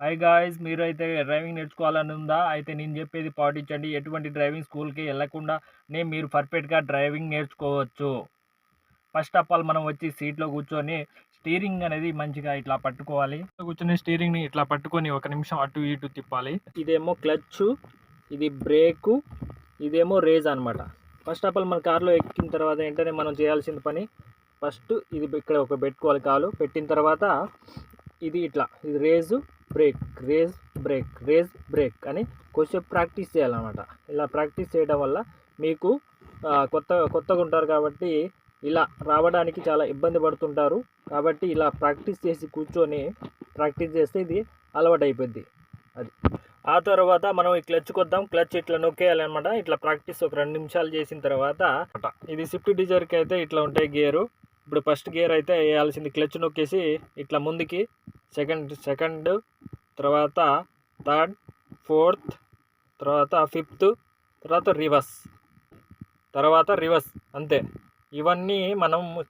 High guys మీరు అయితే driving నేర్చుకోవాలని ఉందా? అయితే నేను చెప్పేది పాటించండి. ఎటువంటి డ్రైవింగ్ స్కూల్కి వెళ్ళకుండా నే మీరు పర్ఫెక్ట్గా డ్రైవింగ్ నేర్చుకోవచ్చు. ఫస్ట్ ఆఫ్ ఆల్ మనం వచ్చి సీట్లో కూర్చొని స్టీరింగ్ అనేది మంచిగా ఇట్లా పట్టుకోవాలి. కూర్చొని స్టీరింగ్ని ఇట్లా పట్టుకొని ఒక నిమిషం అటు ఇటు తిప్పాలి. ఇదేమో క్లచ్ ఇది బ్రేకు ఇదేమో రేజ్ అనమాట ఫస్ట్ ఆఫ్ ఆల్ మన కార్లో ఎక్కిన తర్వాత ఏంటనే మనం చేయాల్సిన పని ఫస్ట్ ఇది ఇక్కడ ఒక పెట్టుకోవాలి కాలు. పెట్టిన తర్వాత ఇది ఇట్లా ఇది race brake race brake race brake అని కొంచెం ప్రాక్టీస్ చేయాలన్నమాట. ఇలా ప్రాక్టీస్ చేయడం వల్ల మీకు కొత్త కొత్తగా ఉంటారు కాబట్టి ఇలా రావడానికి చాలా ఇబ్బంది పడుతుంటారు. కాబట్టి ఇలా ప్రాక్టీస్ చేసి కూర్చొని ప్రాక్టీస్ చేస్తే ఇది అలవాటు అయిపోద్ది అది. ఆ తర్వాత మనం ఈ క్లచ్ కొద్దాం. క్లచ్ ఇట్లా నొక్కేయాలి అనమాట ఇట్లా ప్రాక్టీస్ ఒక రెండు నిమిషాలు చేసిన తర్వాత ఇది స్విఫ్ట్ డిజైర్కి అయితే ఇట్లా ఉంటాయి గేరు. ఇప్పుడు ఫస్ట్ గేర్ అయితే వేయాల్సింది క్లచ్ నొక్కేసి ఇట్లా ముందుకి సెకండ్ సెకండ్ తర్వాత థర్డ్ ఫోర్త్ తర్వాత ఫిఫ్త్ తర్వాత రివర్స్. తర్వాత రివర్స్ అంతే. ఇవన్నీ మనం